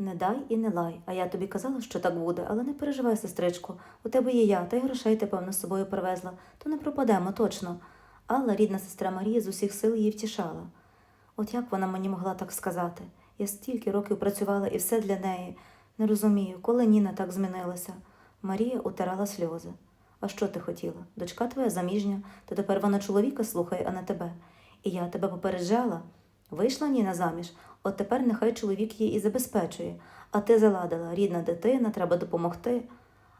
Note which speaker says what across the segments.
Speaker 1: Не дай і не лай, а я тобі казала, що так буде, але не переживай, сестричко, у тебе є я, та й грошей ти, певно, з собою привезла, то не пропадемо точно. Алла, рідна сестра Марії, з усіх сил її втішала. От як вона мені могла так сказати? Я стільки років працювала і все для неї. Не розумію, коли Ніна так змінилася. Марія утирала сльози. А що ти хотіла? Дочка твоя заміжня, то тепер вона чоловіка слухає, а не тебе. І я тебе попереджала. Вийшла Ніна заміж, от тепер нехай чоловік її і забезпечує. А ти заладила, рідна дитина, треба допомогти.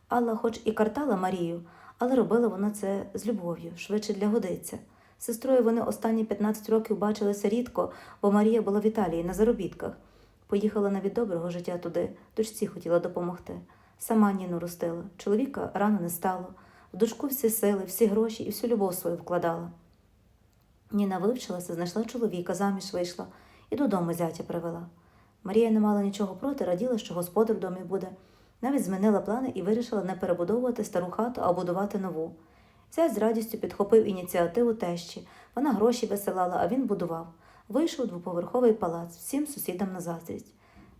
Speaker 1: Алла хоч і картала Марію, але робила вона це з любов'ю, швидше для годиться. Сестрою вони останні 15 років бачилися рідко, бо Марія була в Італії на заробітках. Поїхала навіть доброго життя туди, дочці хотіла допомогти. Сама Ніну ростила, чоловіка рано не стало. В дочку всі сили, всі гроші і всю любов свою вкладала. Ніна вивчилася, знайшла чоловіка, заміж вийшла і додому зятя привела. Марія не мала нічого проти, раділа, що господар в домі буде. Навіть змінила плани і вирішила не перебудовувати стару хату, а будувати нову. Зять з радістю підхопив ініціативу тещі. Вона гроші висилала, а він будував. Вийшов двоповерховий палац, всім сусідам на заздрість.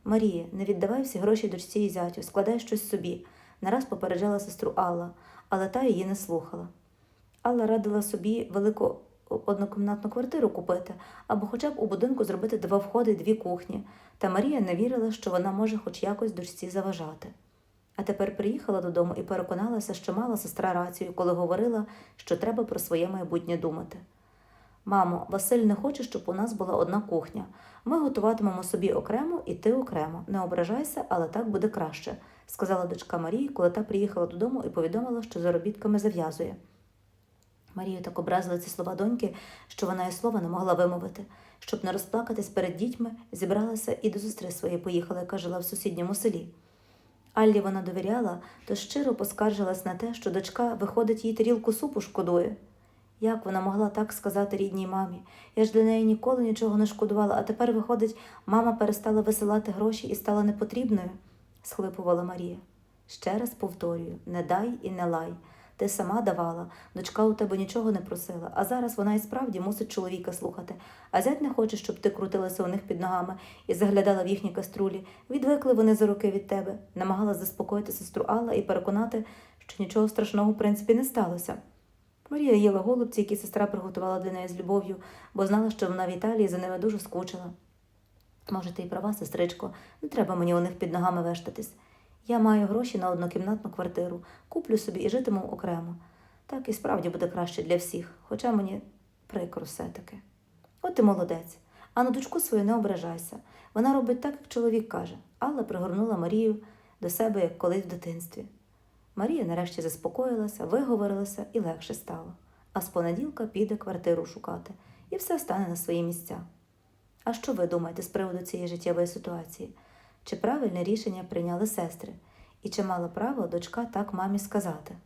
Speaker 1: Марія, не віддавай всі гроші дочці і зятю, складай щось собі. Нараз попереджала сестру Алла, але та її не слухала. Алла радила собі велику однокімнатну квартиру купити або хоча б у будинку зробити два входи, дві кухні, та Марія не вірила, що вона може хоч якось дочці заважати. А тепер приїхала додому і переконалася, що мала сестра рацію, коли говорила, що треба про своє майбутнє думати. Мамо, Василь не хоче, щоб у нас була одна кухня. Ми готуватимемо собі окремо і ти окремо. Не ображайся, але так буде краще, сказала дочка Марії, коли та приїхала додому і повідомила, що заробітками зав'язує. Марію так образили ці слова доньки, що вона і слова не могла вимовити. Щоб не розплакатись перед дітьми, зібралася і до сестри своєї поїхала, яка жила в сусідньому селі. Аллі вона довіряла, то щиро поскаржилась на те, що дочка виходить їй тарілку супу шкодує. Як вона могла так сказати рідній мамі? Я ж для неї ніколи нічого не шкодувала, а тепер, виходить, мама перестала висилати гроші і стала непотрібною, схлипувала Марія. Ще раз повторюю: не дай і не лай. Ти сама давала, дочка у тебе нічого не просила, а зараз вона і справді мусить чоловіка слухати. А зять не хоче, щоб ти крутилася у них під ногами і заглядала в їхні каструлі. Відвикли вони за руки від тебе, намагалась заспокоїти сестру Алла і переконати, що нічого страшного в принципі не сталося. Марія їла голубці, які сестра приготувала для неї з любов'ю, бо знала, що вона в Італії за ними дуже скучила. Може, ти й права, сестричко, не треба мені у них під ногами вештатись. Я маю гроші на однокімнатну квартиру, куплю собі і житиму окремо. Так і справді буде краще для всіх, хоча мені прикро все-таки. От ти молодець, а на дочку свою не ображайся. Вона робить так, як чоловік каже. Алла пригорнула Марію до себе, як колись в дитинстві. Марія нарешті заспокоїлася, виговорилася і легше стало. А з понеділка піде квартиру шукати, і все стане на свої місця. А що ви думаєте з приводу цієї життєвої ситуації? Чи правильне рішення прийняли сестри? І чи мала право дочка так мамі сказати?